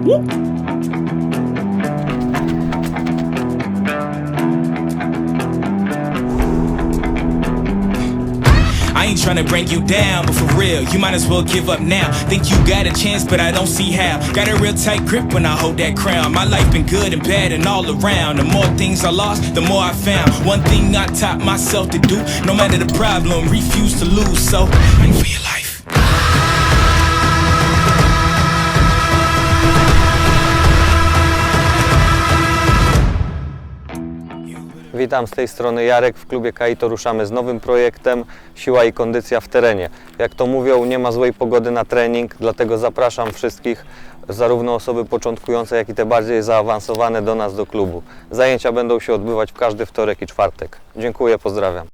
I ain't tryna bring you down, but for real, you might as well give up now. Think you got a chance, but I don't see how. Got a real tight grip when I hold that crown. My life been good and bad and all around. The more things I lost, the more I found. One thing I taught myself to do, no matter the problem, refuse to lose. So I feel like. Witam z tej strony Jarek. W klubie Kaito ruszamy z nowym projektem Siła i kondycja w terenie. Jak to mówią, nie ma złej pogody na trening, dlatego zapraszam wszystkich, zarówno osoby początkujące, jak i te bardziej zaawansowane do nas do klubu. Zajęcia będą się odbywać w każdy wtorek i czwartek. Dziękuję, pozdrawiam.